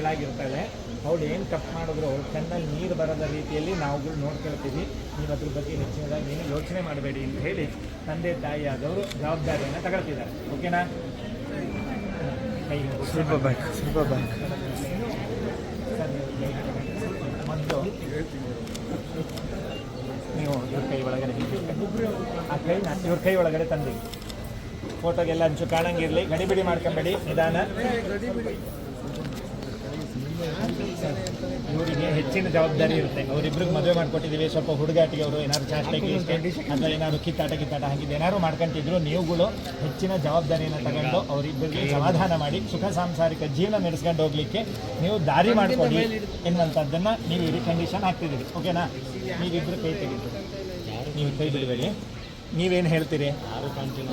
ಮಗಳಾಗಿರ್ತಾಳೆ ಅವಳು ಏನು ತಪ್ಪು ಮಾಡಿದ್ರು ಅವ್ಳ ಕಣ್ಣಲ್ಲಿ ನೀರು ಬರದ ರೀತಿಯಲ್ಲಿ ನಾವುಗಳು ನೋಡ್ಕೊಳ್ತೀವಿ. ನೀವು ಅದ್ರ ಬಗ್ಗೆ ಹೆಚ್ಚಿನದಾಗಿ ಏನು ಯೋಚನೆ ಮಾಡಬೇಡಿ ಅಂತ ಹೇಳಿ ತಂದೆ ತಾಯಿ ಆದವರು ಜವಾಬ್ದಾರಿಯನ್ನು ತಗೊಳ್ತಿದ್ದಾರೆ. ಓಕೆನಾ ಕೈ ಸ್ವಲ್ಪ ಬ್ಯಾಕ್ ಸ್ವಲ್ಪ ಬ್ಯಾಕ್ ಮೊದಲು ನೀವು ಇವ್ರ ಕೈ ಒಳಗಡೆ ಆ ಕೈನ ಇವ್ರ ಕೈ ಒಳಗಡೆ ತಂದಿ ಫೋಟೋಗೆಲ್ಲ ಅಂಚು ಕಾಣಂಗಿರಲಿ. ಗಡಿಬಿಡಿ ಮಾಡ್ಕೊಂಬೇಡಿ. ನಿಧಾನ. ಇವರಿಗೆ ಹೆಚ್ಚಿನ ಜವಾಬ್ದಾರಿ ಇರುತ್ತೆ. ಅವರಿಬ್ರಿಗೆ ಮದುವೆ ಮಾಡ್ಕೊಟ್ಟಿದ್ದೀವಿ. ಸ್ವಲ್ಪ ಹುಡುಗಾಟಿಗೆ ಅವರು ಏನಾದ್ರು ಚಾಸ್ಟಾಗಿ ಅಥವಾ ಏನಾದ್ರು ಕಿತ್ತಾಟ ಕಿತ್ತಾಟ ಹಾಕಿದ್ದು ಏನಾದ್ರು ಮಾಡ್ಕೊಂತಿದ್ರು ನೀವುಗಳು ಹೆಚ್ಚಿನ ಜವಾಬ್ದಾರಿಯನ್ನು ತಗೊಂಡು ಅವರಿಬ್ಬರಿಗೆ ಸಮಾಧಾನ ಮಾಡಿ ಸುಖ ಸಾಂಸಾರಿಕ ಜೀವನ ನಡೆಸ್ಕೊಂಡು ಹೋಗ್ಲಿಕ್ಕೆ ನೀವು ದಾರಿ ಮಾಡಿಕೊಡಿ ಎನ್ನುವಂಥದ್ದನ್ನು ನೀವು ಇಲ್ಲಿ ಕಂಡೀಷನ್ ಹಾಕ್ತಿದ್ದೀರಿ. ಓಕೆನಾ ನೀವಿಬ್ಬರು ಕೈ ತೆಗಿತೀರಿ. ನೀವು ಕೈ ಬಿಡಬೇಡಿ. ನೀವೇನು ಹೇಳ್ತೀರಿ?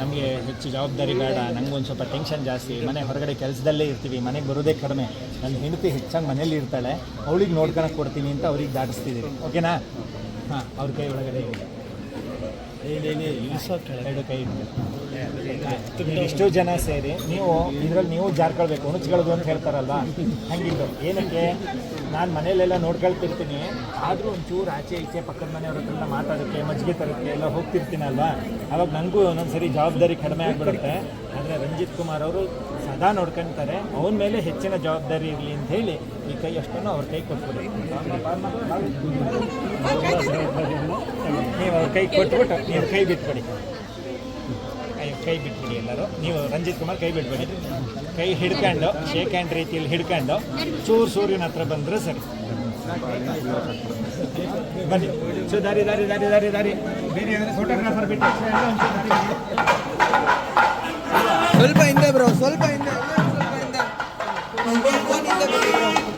ನಮಗೆ ಹೆಚ್ಚು ಜವಾಬ್ದಾರಿ ಬೇಡ ನಂಗೊಂದು ಸ್ವಲ್ಪ ಟೆನ್ಷನ್ ಜಾಸ್ತಿ. ಮನೆ ಹೊರಗಡೆ ಕೆಲಸದಲ್ಲೇ ಇರ್ತೀವಿ ಮನೆಗೆ ಬರೋದೇ ಕಡಿಮೆ. ನನ್ನ ಹೆಂಡತಿ ಹೆಚ್ಚಾಗಿ ಮನೇಲಿ ಇರ್ತಾಳೆ ಅವಳಿಗೆ ನೋಡ್ಕೊಳಕ್ಕೆ ಕೊಡ್ತೀನಿ ಅಂತ ಅವ್ರಿಗೆ ದಾಟಿಸ್ತಿದ್ದೀರಿ ಓಕೆನಾ? ಹಾಂ ಅವ್ರ ಕೈ ಒಳಗಡೆ ಇದೆ ಎರಡು ಕೈ ಇಷ್ಟು ಜನ ಸೇರಿ ನೀವು ಇದರಲ್ಲಿ ನೀವು ಜಾರ್ಕೊಳ್ಬೇಕು ಉಣಚ್ಕೊಳ್ಳೋದು ಅಂತ ಹೇಳ್ತಾರಲ್ಲ ಹಂಗಿದ್ದು ಏನಕ್ಕೆ? ನಾನು ಮನೇಲೆಲ್ಲ ನೋಡ್ಕೊಳ್ತಿರ್ತೀನಿ. ಆದರೂ ಒಂಚೂರು ಆಚೆ ಈಚೆ ಪಕ್ಕದ ಮನೆಯವ್ರ ಹತ್ರ ಮಾತಾಡೋಕ್ಕೆ ಮಜ್ಜಿಗೆ ತರೋಕ್ಕೆ ಎಲ್ಲ ಹೋಗ್ತಿರ್ತೀನಲ್ವಾ? ಅವಾಗ ನನಗೂ ಒಂದೊಂದ್ಸರಿ ಜವಾಬ್ದಾರಿ ಕಡಿಮೆ ಆಗಿಬಿಡುತ್ತೆ. ಆದರೆ ರಂಜಿತ್ ಕುಮಾರ್ ಅವರು ಸದಾ ನೋಡ್ಕೊಂತಾರೆ, ಅವನ ಮೇಲೆ ಹೆಚ್ಚಿನ ಜವಾಬ್ದಾರಿ ಇರಲಿ ಅಂತ ಹೇಳಿ ಈ ಕೈ ಅಷ್ಟನ್ನು ಅವ್ರ ಕೈ ಕೊಟ್ಬಿಡಿ. ನೀವು ಅವ್ರ ಕೈ ಕೊಟ್ಬಿಟ್ಟು ನೀವು ಕೈ ಬಿಟ್ಬಿಡಿ. ಕೈ ಬಿಟ್ಬಿಡಿ ಎಲ್ಲರೂ. ನೀವು ರಂಜಿತ್ ಕುಮಾರ್ ಕೈ ಬಿಟ್ಬಿಡಿ ಕೈ ಹಿಡ್ಕೊಂಡು ಶೇಕ್ ಹ್ಯಾಂಡ್ ರೀತಿಯಲ್ಲಿ ಹಿಡ್ಕೊಂಡು ಚೂರು ಸೂರ್ಯನ ಹತ್ರ ಬಂದರೆ ಸರಿ. ಬನ್ನಿ. ಸೊ ದಾರಿ ದಾರಿ ದಾರಿ ದಾರಿ ದಾರಿ. ಬೇರೆ ಅಂದರೆ ಫೋಟೋಗ್ರಾಫರ್ ಬಿಟ್ಟು ಸ್ವಲ್ಪ ಹಿಂದೆ ಬ್ರೋ ಸ್ವಲ್ಪ ಹಿಂದೆ ಸ್ವಲ್ಪ ಹಿಂದೆ.